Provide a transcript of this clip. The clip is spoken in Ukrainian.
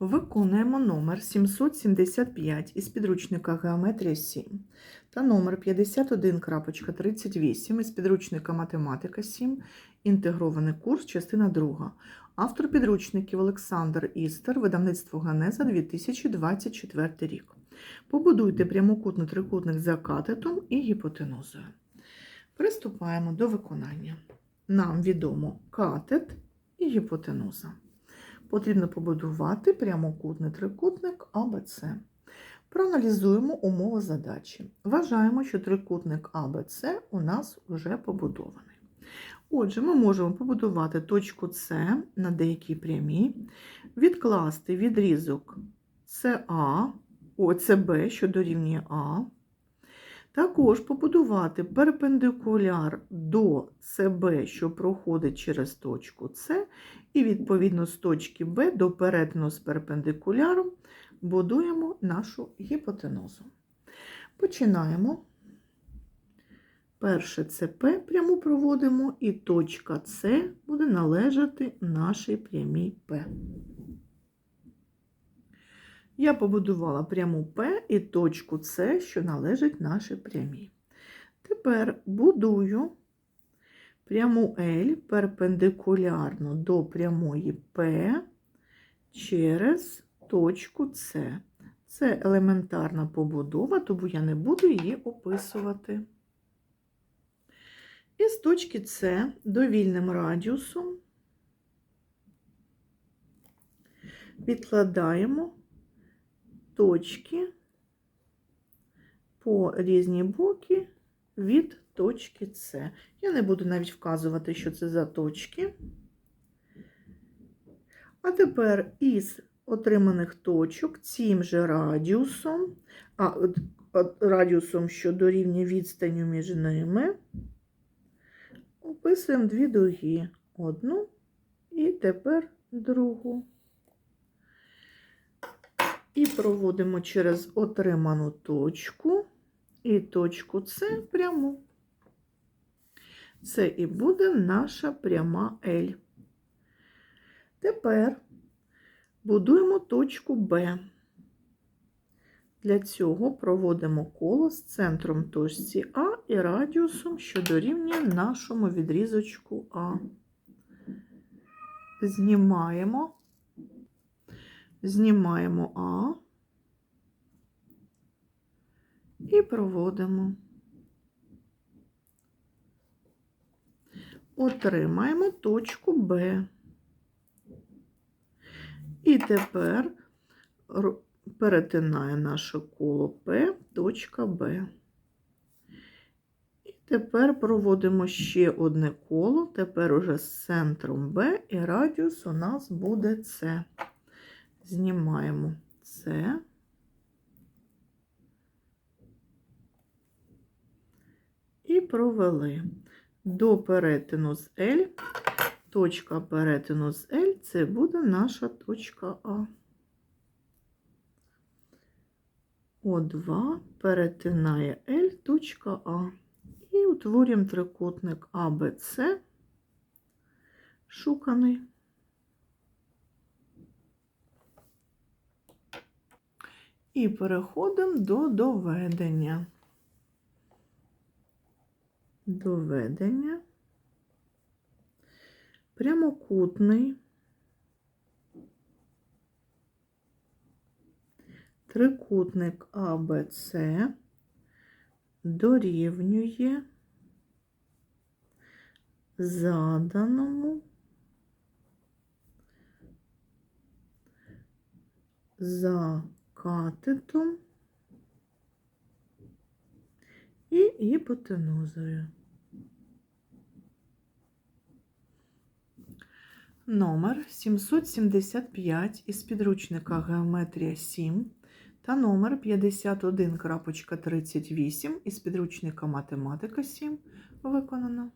Виконуємо номер 775 із підручника Геометрія 7 та номер 51.38 із підручника Математика 7, інтегрований курс, частина 2. Автор підручників Олександр Істер, видавництво Ганеза 2024 рік. Побудуйте прямокутний трикутник за катетом і гіпотенузою. Приступаємо до виконання. Нам відомо катет і гіпотенуза потрібно побудувати прямокутний трикутник АБЦ. Проаналізуємо умови задачі. Вважаємо, що трикутник АБЦ у нас вже побудований. Отже, ми можемо побудувати точку С на деякій прямій, відкласти відрізок СА, о, СБ, що дорівнює А. Також побудувати перпендикуляр до СБ, що проходить через точку С, і відповідно з точки Б до перетину з перпендикуляром будуємо нашу гіпотенузу. Починаємо. Перше ЦП пряму проводимо, і точка С буде належати нашій прямій П. Я побудувала пряму П і точку С, що належить нашій прямій. Тепер будую пряму L перпендикулярно до прямої П через точку С. Це елементарна побудова, тому я не буду її описувати. І з точки С довільним радіусом відкладаємо точки по різні боки від точки С. Я не буду навіть вказувати, що це за точки. А тепер із отриманих точок цим же радіусом, а радіусом, що дорівнює відстанню між ними, описуємо дві дуги. Одну і тепер другу. І проводимо через отриману точку і точку С пряму. Це і буде наша пряма L. Тепер будуємо точку Б. Для цього проводимо коло з центром точці А і радіусом, що дорівнює нашому відрізочку А. Знімаємо, знімаємо А і проводимо. Отримаємо точку Б. І тепер перетинає наше коло П, точка Б. І тепер проводимо ще одне коло, тепер уже з центром Б, і радіус у нас буде С. Знімаємо С. І провели до перетину з L. Точка перетину з L це буде наша точка А. О2 перетинає L, точка А. І утворюємо трикутник АБЦ, шуканий. І переходимо до доведення. Доведення. Прямокутний. Трикутник АБЦ дорівнює заданому за катетом і гіпотенузою. Номер 775 із підручника Геометрія 7 та номер 51.38 із підручника Математика 7 виконано.